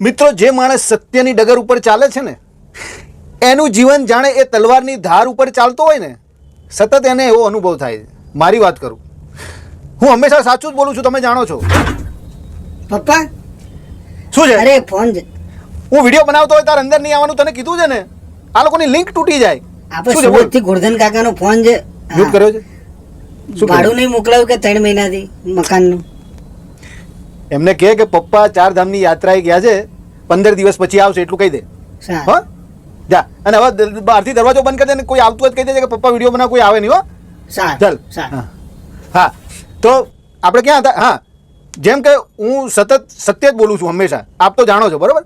મિત્રો જે માણસ સત્યની ડગર ઉપર ચાલે છે ને એનું જીવન જાણે એ તલવારની ધાર ઉપર ચાલતો હોય ને સતત એને એવો અનુભવ થાય. છે મારી વાત કરું. હું હંમેશા સાચું જ બોલું છું તમે જાણો છો. પપ્પા? શું છે? અરે ફોન હું વીડિયો બનાવતો હોય તાર અંદર નહીં આવવાનું. તને કીધું છે ને આ લોકોની લિંક તૂટી જાય. આપણે શું છે બોલ? સુરતથી ગોરધન કાકાનો ફોન છે. મ્યુટ કર્યો છે? શું ભાડું નહીં મોકલાવ્યું કે ત્રણ મહિનાથી મકાનનું? એમને કહે કે પપ્પા ચાર ધામની યાત્રાએ ગયા છે પંદર દિવસ પછી આવશે એટલું કહી દે. હા? જા. અને હવે દ- બહારથી દરવાજો બંધ કરી દે કોઈ આવતું જ કહી દેજે કે પપ્પા વીડિયો બનાવ કોઈ આવે નહીં હો. ચાલ. હા. તો આપણે ક્યાં હતા? હા. જેમ કે હું સતત સત્ય જ બોલું છું હંમેશા. આપ તો જાણો છો બરોબર?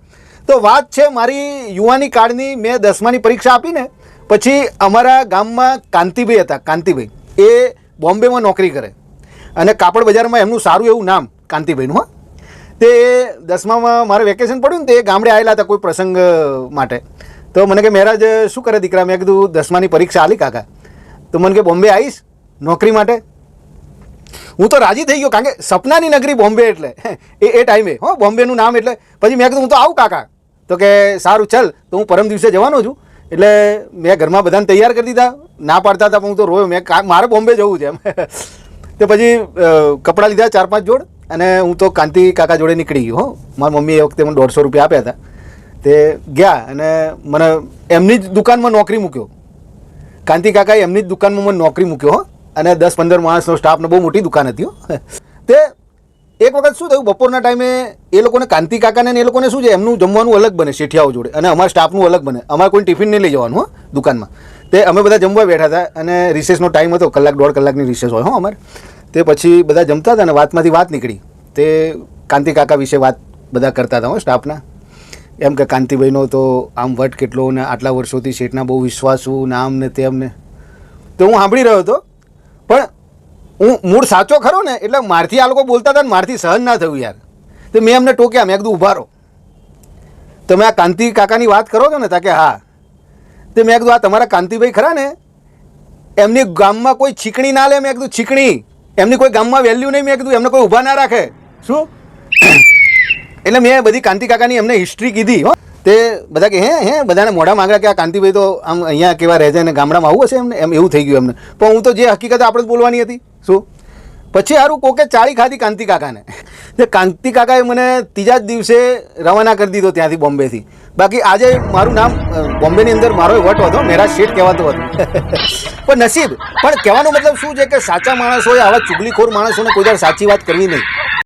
તો વાત છે મારી યુવાની કાળની મેં દસમાની પરીક્ષા આપીને પછી અમારા ગામમાં કાંતિભાઈ હતા કાંતિભાઈ. એ બોમ્બેમાં નોકરી કરે. અને કાપડ બજારમાં એમનું સારું એવું નામ કાંતિભાઈનું હા. તે દસમામાં મારે વેકેશન પડ્યું ને તે ગામડે આવેલા હતા કોઈ પ્રસંગ માટે. તો મને કે, મહેરાજ, શું કરે દીકરા? મેં કીધું, દસમાની પરીક્ષા આલી કાકા. તો મને કે, બોમ્બે આવીશ નોકરી માટે? હું તો રાજી થઈ ગયો, કારણ કે સપનાની નગરી બોમ્બે એટલે. એ એ ટાઈમે, હો, બોમ્બેનું નામ એટલે. પછી મેં કીધું, હું તો આવું કાકા. તો કે, સારું, ચાલ, તો હું પરમ દિવસે જવાનો છું. એટલે મેં ઘરમાં બધાને તૈયાર કરી દીધા. ના પાડતા હતા, પણ હું તો રોયો. મેં મારે બોમ્બે જવું છે એમ. તો પછી કપડાં લીધા, ચાર પાંચ જોડ. અને હું તો કાંતિ કાકા જોડે નીકળી ગયો, હો. મારી મમ્મી એ વખતે મને દોઢસો રૂપિયા આપ્યા હતા. તે ગયા અને મને એમની જ દુકાનમાં નોકરી મૂક્યો. કાંતિ કાકાએ એમની જ દુકાનમાં મને નોકરી મૂક્યો, હો. અને દસ પંદર માણસનો સ્ટાફને બહુ મોટી દુકાન હતી, હો. તે એક વખત શું થયું, બપોરના ટાઈમે એ લોકોને કાંતિ કાકાને એ લોકોને શું છે, એમનું જમવાનું અલગ બને શેઠિયાઓ જોડે અને અમારા સ્ટાફનું અલગ બને. અમારે કોઈ ટિફિન નહીં લઈ જવાનું, હો, દુકાનમાં. તે અમે બધા જમવા બેઠા હતા અને રિસેસનો ટાઈમ હતો, કલાક, દોઢ કલાકની રિસેસ હોય, હો, અમારે. તે પછી બધા જમતા હતા અને વાતમાંથી વાત નીકળી. તે કાંતિ કાકા વિશે વાત બધા કરતા હતા હો સ્ટાફના. એમ કે કાંતિભાઈનો તો આમ વટ કેટલો ને આટલા વર્ષોથી શેઠના બહુ વિશ્વાસુ ને આમ ને તેમ ને. તો હું સાંભળી રહ્યો હતો. પણ હું મૂળ સાચો ખરો ને એટલે મારથી આ લોકો બોલતા હતા ને મારથી સહન ના થયું યાર. તો મેં એમને ટોક્યા, મેં ઊભા રહો. તમે આ કાંતિ કાકાની વાત કરો છો ને તા કે, હા. તે મેં કીધું, આ તમારા કાંતિભાઈ ખરા ને? એમની ગામમાં કોઈ છીકણી ના લે? મેં કીધું, છીકણી. એમની કોઈ ગામમાં વેલ્યુ નહીં, મેં કીધું, એમને કોઈ ઊભા ના રાખે. શું? એટલે મેં બધી કાંતિ કાકાની એમને હિસ્ટ્રી કીધી, હો. તે બધા કે, હે હે? બધાને મોઢા માંગ્યા કે આ કાંતિભાઈ તો આમ અહીંયા કેવા રહે છે અને ગામડામાં આવું હશે એમને? એમ એવું થઈ ગયું એમને. પણ હું તો જે હકીકત આપણે બોલવાની હતી. શું? પછી સારું કોકે ચાળી ખાધી કાંતિ કાકાને. તે કાંતિ કાકાએ મને ત્રીજા જ દિવસે રવાના કરી દીધો ત્યાંથી બોમ્બેથી. બાકી આજે મારું નામ બોમ્બેની અંદર મારો વટ હતો, મેરા શેઠ કહેવાતો હતો. પણ નસીબ, પણ કહેવાનો મતલબ શું છે કે સાચા માણસ હોય, આવા ચુગલીખોર માણસોને કોઈ સાચી વાત કરવી નહીં.